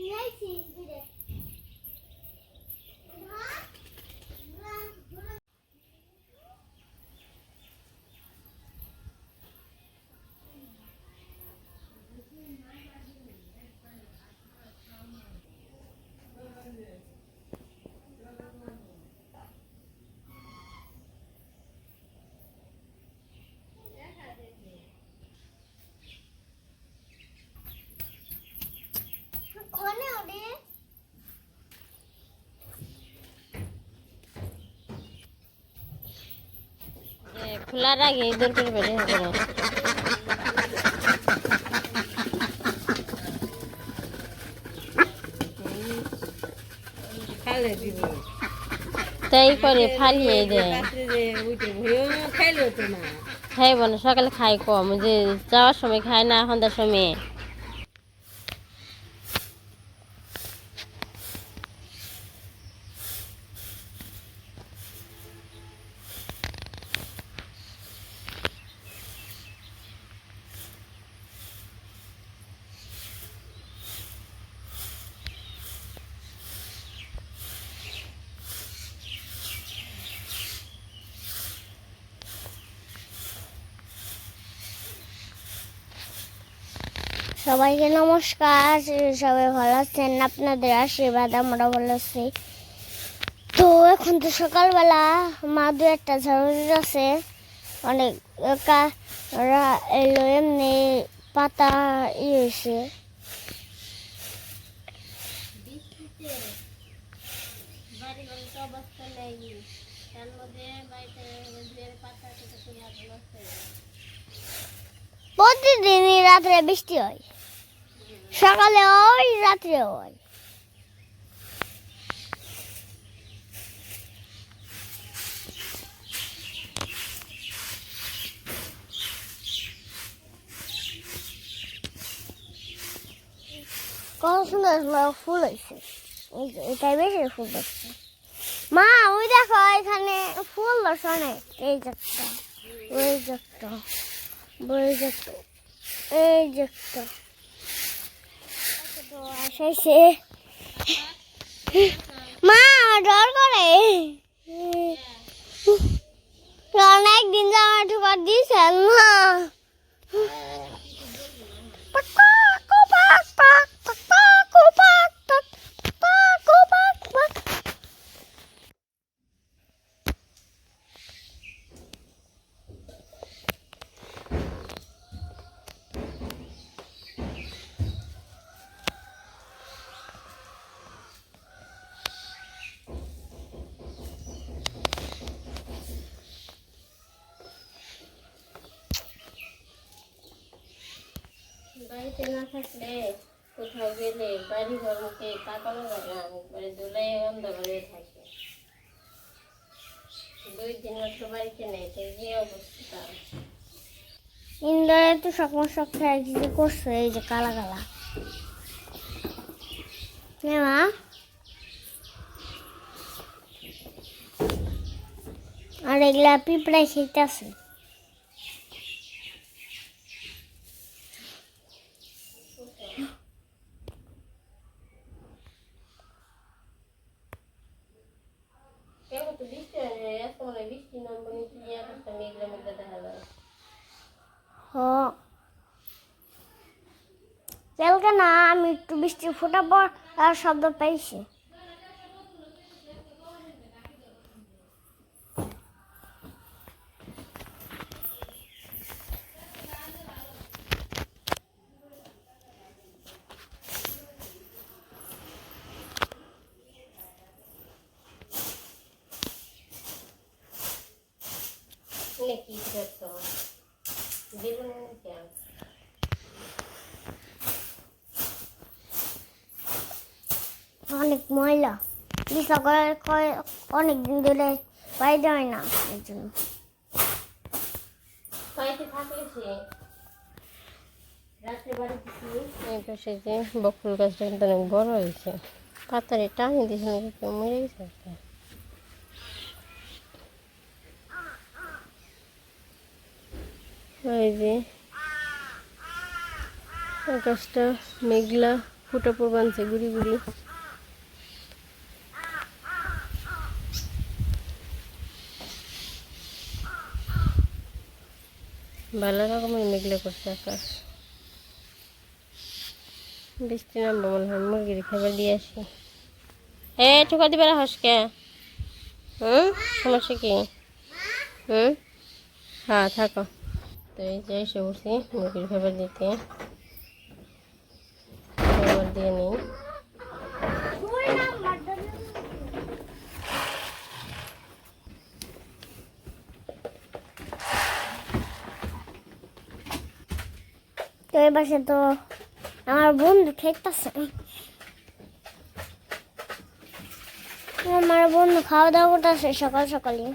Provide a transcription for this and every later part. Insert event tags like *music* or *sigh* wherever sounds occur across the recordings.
Nice, খোলার আগে দূর করে বেরিয়ে হবে। তাই করে ফালিয়ে দেয়। খাইব না সকালে খাই কম যে যাওয়ার সময় খায় না সন্ধ্যার সময়। সবাইকে নমস্কার, সবাই ভালো আছেন? আপনাদের আশীর্বাদ আমরা ভালো আছি। তো এখন তো সকালবেলা মা দু একটা ঝাড়ু আছে অনেক এলো, এমনি পাতা ইয়ে হয়েছে প্রতিদিনই রাত্রে বৃষ্টি হয়। সকালে হয় রাত্রে হয় ফুল হয়েছে। বেশি ফুল মা, ওই দেখো, এখানে ফুল অনেক এই যে একটা, ওই যে বয়ে এই যেত আসাইছে মা ডর করে। অনেক দিন জামা ঠোকর দিয়েছেন না বাড়িতে না থাকলে কোথাও গেলে বাড়ি ঘর মুখে থাকে। দুই দিন মাত্র বাড়িতে নেই, তো যে অবস্থা। তো সকল করছে, এই যে কালা কালা। মা। আর এগুলা পিঁপড়ায় খেতেছে কেমন তো বৃষ্টি হয় না এত মনে বৃষ্টি নামবো নিচে দিয়ে আকাশটা মেঘলা মেঘলা দেখা হ্যাঁ না, আমি একটু বৃষ্টি ফোটা পর শব্দ পাইছি। অনেক ময়লা। করে অনেক দিন ধরে বাইরে যায় না এর জন্য। বকুল গাছটা কিন্তু অনেক বড় হয়েছে পাতারে টানি দিয়েছে নাকি কেউ মরে গেছে ওই যে, আকাশটা মেঘলা, ফুটো বানছে, গুড়ি গুড়ি। ভালো রকমের মেঘলা করছে আকাশ। বৃষ্টি নামবো মনে হয়, মুরগির খাবার দিয়ে আসি। এ ঠোকা দিবে না হুম? সমস্যা কি? হুম? হ্যাঁ থাকো। তো এই যে এসে বসি, মুরগির খাবার দিতে। খাবার দিয়ে নিই। তো এই পাশে তো আমার বন্ধু খেতেছে। আমার বন্ধু খাওয়া দাওয়া করতেছে সকাল সকালে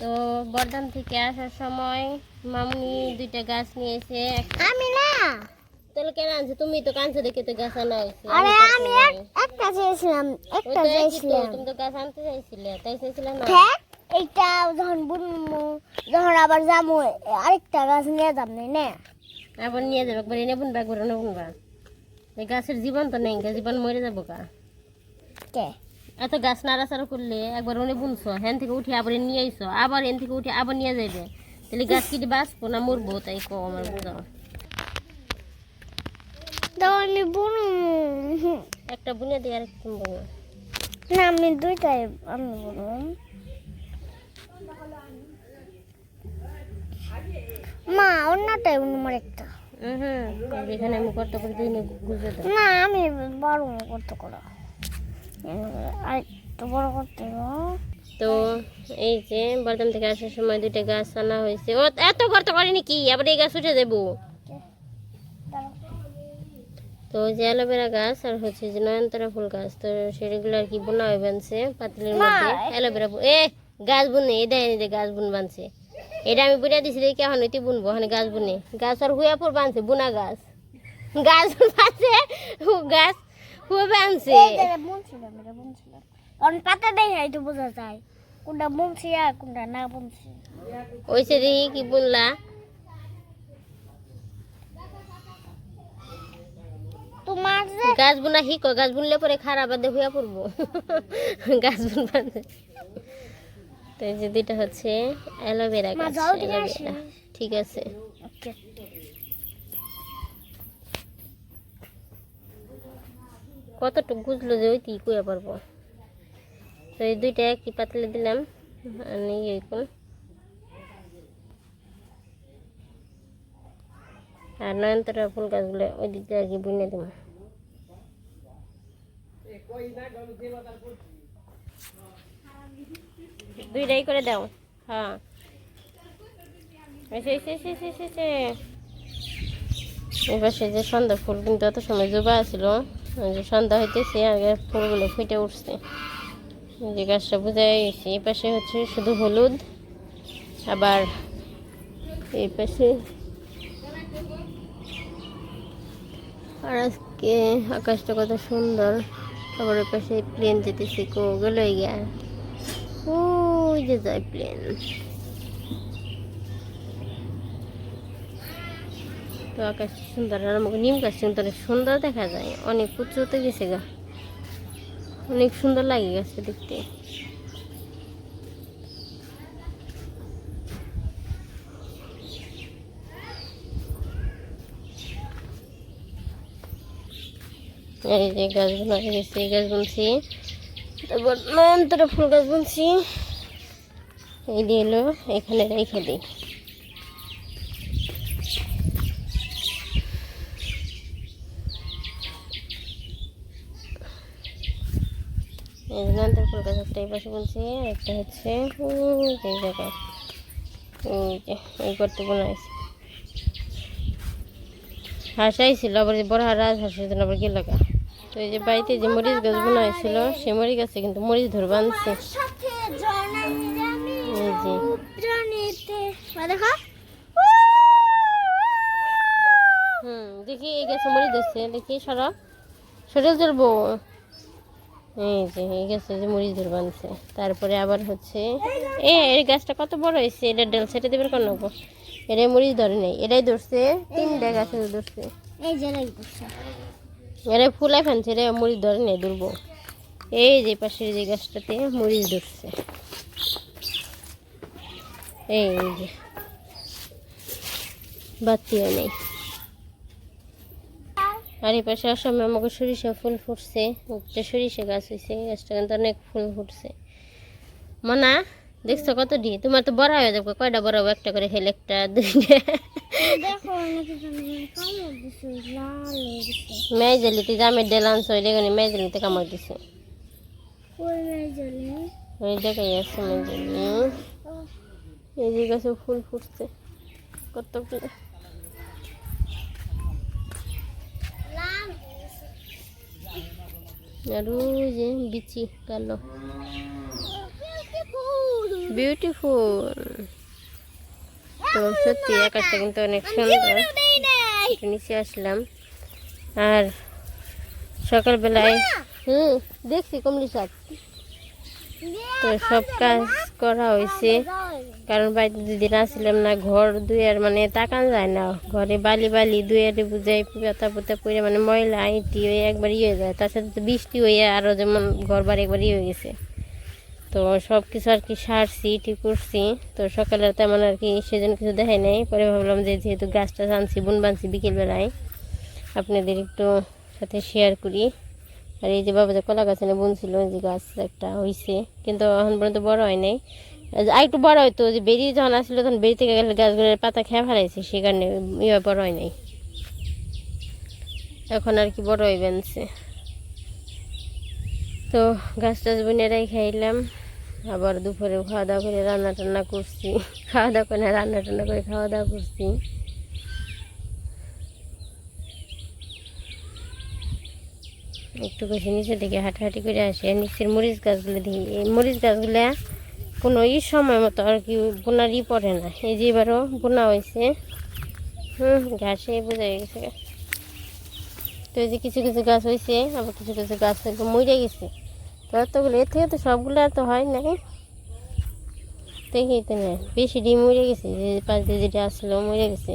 তো বর্ধমান থেকে আসার সময় মামুনি দুইটা গাছ নিয়েছে। আমি না। তাহলে কেন আনছে? তুমি তো কাঁচে দেখে তো গাছ আনা হয়েছে। আরে আমি এক- একটা চেয়েছিলাম একটা চেয়েছিলাম তুমি তো গাছ আনতে চাইছিলে তাই চাইছিলে না? এইটা যখন বুনবো যখন আবার যাব আরেকটা গাছ নিয়ে যাব না আবার নিয়ে যাবে একবার এনে বুনবা একবার এনে বুনবা। এই গাছের জীবন তো নেই জীবন মরে যাব গা। কে? এত গাছ নাড়াচাড়া করলে একবার ওনে বুনছো হ্যান থেকে উঠে আবার নিয়ে আইসো আবার এন থেকে উঠে আবার নিয়ে যাইবে। তাহলে গাছ কি বাঁচবো না মরবো তাই কো আমার আমি বুনবো। একটা বুনে দিয়ে আর কিনবো না না আমি দুইটাই আমি বুনবো। মা অন্যটাই বুনবো একটা। হুম যেখানে আমি কত করে না আমি বড় করতে করো। একটু বড় করতে তো এই যে বর্ধমান থেকে আসার সময় দুইটা গাছ আনা হয়েছে। ও এত করতে করেনি কি? আবার এই গাছ উঠে দেবো তো যে অ্যালোভেরা গাছ আর হচ্ছে যে নয়নতারা ফুল গাছ তো সেগুলো আর কি বোনা হয়ে বানছে পাতিলের মধ্যে। অ্যালোভেরা এ গাছ বুনে এই দেয় যে গাছ বুন বানছে। এটা আমি বুনে দিছি দেখি এখন হইতে বুনবো ওখানে গাছ বুনে গাছ আর হুয়া ফুল বানছে বুনা গাছ। গাছ বানছে গাছ। এটা বুনছিলাম কারণ পাতা তো বোঝা যায়। কোনটা আর কোনটা না বুনছি। ওইসে দেখি কি বুনলা। তোমার যে গাছ বুনা শিখো গাছ বুনলে পরে খারাপ বাদে হইয়া পড়ব। গাছ বুনবা তো যে দুইটা হচ্ছে অ্যালোভেরা গাছ ঠিক আছে। কতটুকু বুঝলো যে ওই কি কুয়া পারব তো এই দুইটা একই পাতলে দিলাম, আর এরকম আর নয়নতারা ফুল গাছগুলো ওই দিক দিয়ে কি বুনে দেবো। দুইটাই করে দাও হ্যাঁ। এবার সে যে সন্ধ্যা ফুল কিন্তু এত সময় জোবা যে সন্ধ্যা হইতেছে, আগে ফুলগুলো ফুটে উঠছে। যে গাছটা বোঝাই গেছে, এই পাশে হচ্ছে শুধু হলুদ, আবার এই পাশে আর আজকে আকাশটা কত সুন্দর, আবার ওই পাশে প্লেন যেতেছে, কো, গেল গিয়া। ওই যে যায় প্লেন তো আকাশ সুন্দর, আর আমাকে নিম গাছ সুন্দর সুন্দর দেখা যায়। অনেক উঁচুতে গেছে গা। অনেক সুন্দর লাগে গাছটা দেখতে। এই যে গাছ গেছে, এই গাছ বুনছি। তারপর নয়নতারা ফুল গাছ বুনছি। এই দিয়ে এলো, এখানে রেখে দিই এই যে নয়নতারা ফুল গাছ একটা এই পাশে আর একটা হচ্ছে এই জায়গায়। এই যে এই করতে বোনা হয়েছে। হাসাই ছিল আবার যে বড় হারাজ হাসির জন্য আবার গেল গা। তো এই যে বাড়িতে যে মরিচ গাছ বোনা হয়েছিল সে মরিচ গাছে কিন্তু মরিচ ধরে বানছে দেখো। হুম দেখি এই গাছে মরি দিচ্ছে দেখি সরা। সরিয়ে চলবো এই যে এই গাছে যে মরিচ ধরে বানছে তারপরে আবার হচ্ছে এ এই গাছটা কত বড় হয়েছে? এটা ডেল সেটা দেবে কেন এটাই মরিচ ধরে নেই এটাই ধরছে তিনটা গাছে ধরছে। এই যে এটাই ফুলাই ফেনছে রে মরিচ ধরে নেই ধরবো এই যে পাশের যে গাছটাতে মরিচ ধরছে। এই যে বাতিও নেই। আর এই পাশে আসামে আমাকে সরিষা ফুল ফুটছে একটা সরিষা গাছ হয়েছে গাছটা কিন্তু অনেক ফুল ফুটছে। মনা দেখছ কত ডি? তোমার তো বড় হয়ে যাবে কয়টা বড় হবে? একটা করে খেলে একটা দুইটা। গেছে। মেয়েজালিতে জামের ডেলান্স হয়ে দেখুন মেয়েজালিতে কামড় দিছে। ওই দেখাই আছে মেয়েজালি এই যে গাছে ফুল ফুটছে কত করে লাল আর ওই যে বিচি কালো। বিউটিফুল তো সত্যি আকাশটা কিন্তু অনেক সুন্দর। নিচে আসলাম। আর সকালবেলায় হুম দেখছি কমলি শাক। তো সব কাজ করা হয়েছে। কারণ বাড়িতে দুদিন আসছিলাম না, ঘর দুয়ার মানে তাকান যায় না। ঘরে বালি বালি দুয়ারে বুঝাই পাতা পোতা পরে মানে ময়লা ইটি হয়ে একবার ইয়ে হয়ে যায়। তার সাথে বৃষ্টি হয়ে আরও যেমন ঘর একবার ইয়ে হয়ে গেছে। তো সব কিছু আর কি সারছি ঠিক করছি। তো সকালে তেমন আর কি সেজন্য কিছু দেখাই নাই। পরে ভাবলাম যে যেহেতু গাছটা আনছি, বুন বানছি বিকেলবেলায়, আপনাদের একটু সাথে শেয়ার করি। আর এই যে বাবা যে কলা গাছ এনে বুনছিল যে গাছ একটা হয়েছে কিন্তু এখন পর্যন্ত বড় হয় নাই। আর একটু বড় হয়তো যে বেরিয়ে যখন আসলো, তখন বেরিয়ে থেকে গেলে গাছগুলোর পাতা খেয়ে ফেলাইছে, সে কারণে ইয়ে বড় হয় নাই। এখন আর কি বড় হয়ে বেনছে। তো গাছ টাছ বুনেরাই খাইলাম আবার দুপুরে খাওয়া দাওয়া করে রান্না টান্না করছি খাওয়া দাওয়া করে রান্না টান্না করে খাওয়া দাওয়া করছি। একটু বেশি নিচে দিকে হাঁটাহাঁটি করে আসি নিচের মরিচ গাছগুলো দেখি, এই মরিচ গাছগুলো কোনো ই সময় মতো আর কি বোনারই পড়ে না। এই যে এবারও বোনা হয়েছে। হুম, ঘাসে বোঝা গেছে। তো এই যে কিছু কিছু গাছ হয়েছে, আবার কিছু কিছু গাছ একদম মরে গেছে। তো এতগুলো, এর থেকে তো সবগুলো আর তো হয় নাই। দেখি তো না, বেশি ডিম মরে গেছে, যে পাঁচ দিয়ে যেটা আসলো মরে গেছে।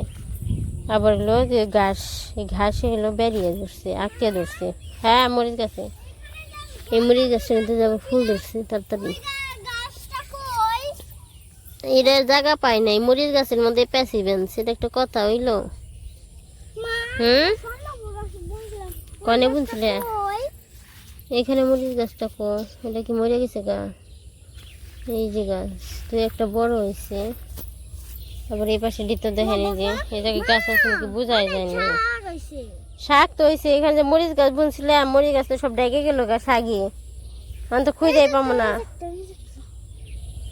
আবার হলো যে ঘাস, এই ঘাসে হলো বেরিয়ে ধরছে আঁকিয়া ধরছে। হ্যাঁ মরিচ গাছে। এই মরিচ গাছে কিন্তু যাব ফুল ধরছে, তাড়াতাড়ি। এটা জায়গা পাই নাই মরিচ গাছের মধ্যে প্যাসি বেনছে এটা একটা কথা হইল। হুম? কনে বুনছিলে? এখানে মরিচ গাছটা কো এটা কি মরে গেছে গা? এই যে গাছ তো একটা বড় হয়েছে। আবার এই পাশে দিতে দেখেনি যে এই জায়গায় গাছ আছে বোঝাই যায় না শাক তো হয়েছে এখানে যে মরিচ গাছ বুনছিলাম মরিচ গাছ তো সব ডেকে গেল গা শাগি আমি তো খুঁজেই পাবো না।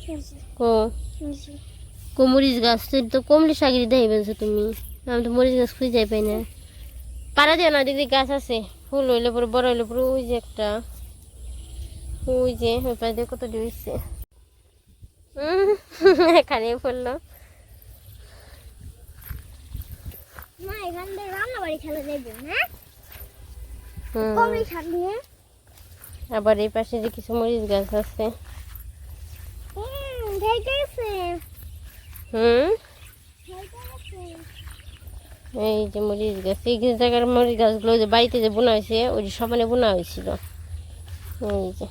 কো কো মরিচ গাছ তো তো কমলি দেয় বলছো তুমি। আমি তো মরিচ গাছ খুঁজে পাই না। পারা দিও না দিদি গাছ আছে। ফুল হইলে পরে বড় হইলে পরে ওই যে একটা। ওই যে ওই পাশ দিয়ে কত দিয়েছে *laughs* এখানে পড়ল। মা এখান থেকে রান্না বাড়ি খেলা যাইবে হ্যাঁ? হুম। শাক নিয়ে আবার এই পাশে যে কিছু মরিচ গাছ আছে। হুম? এই যে মরিচ গাছ এই জায়গার মরিচ গাছগুলো যে বাড়িতে যে বোনা হয়েছে ওই যে সমানে বোনা হয়েছিল। এই যে।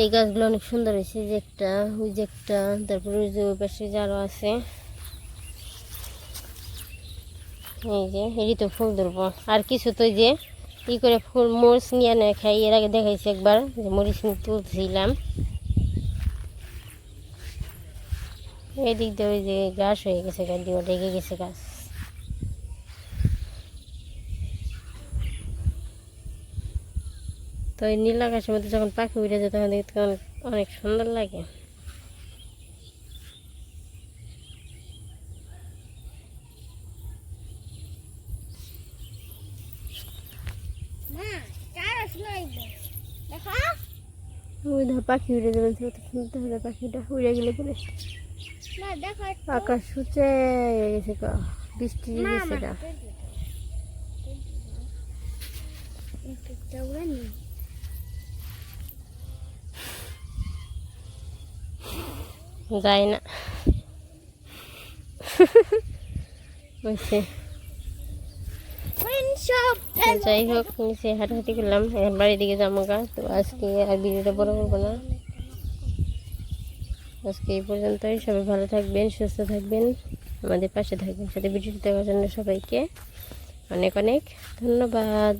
এই গাছগুলো অনেক সুন্দর হয়েছে যে একটা ওই যে একটা তারপরে ওই যে ওই পাশে যে আরও আছে। এই যে এরই তো ফুল ধরবো। আর কিছু তো যে ই করে ফুল মরিচ নিয়ে নেয় খাই এর আগে দেখাইছি একবার যে মরিচ নিয়ে তুলছিলাম। এদিক দিয়ে ওই যে গাছ হয়ে গেছে গাছ দিয়ে গেছে গাছ। তো এই নীল আকাশের মধ্যে যখন পাখি উঠে যায় তখন দেখতে অনেক অনেক সুন্দর লাগে। পাখি উড়ে যাবে পাখিটা। উড়ে গেলে পরে। আকাশ উঁচে গেছে বৃষ্টি গেছে গা যায় না। যাই হোক নিচে হাঁটাহাঁটি করলাম। এখন বাড়ির দিকে যাব গা। তো আজকে আর ভিডিওটা বড় করব না। আজকে এই পর্যন্তই। সবাই ভালো থাকবেন, সুস্থ থাকবেন, আমাদের পাশে থাকবেন। সাথে ভিডিওটি দেখার জন্য সবাইকে অনেক অনেক ধন্যবাদ।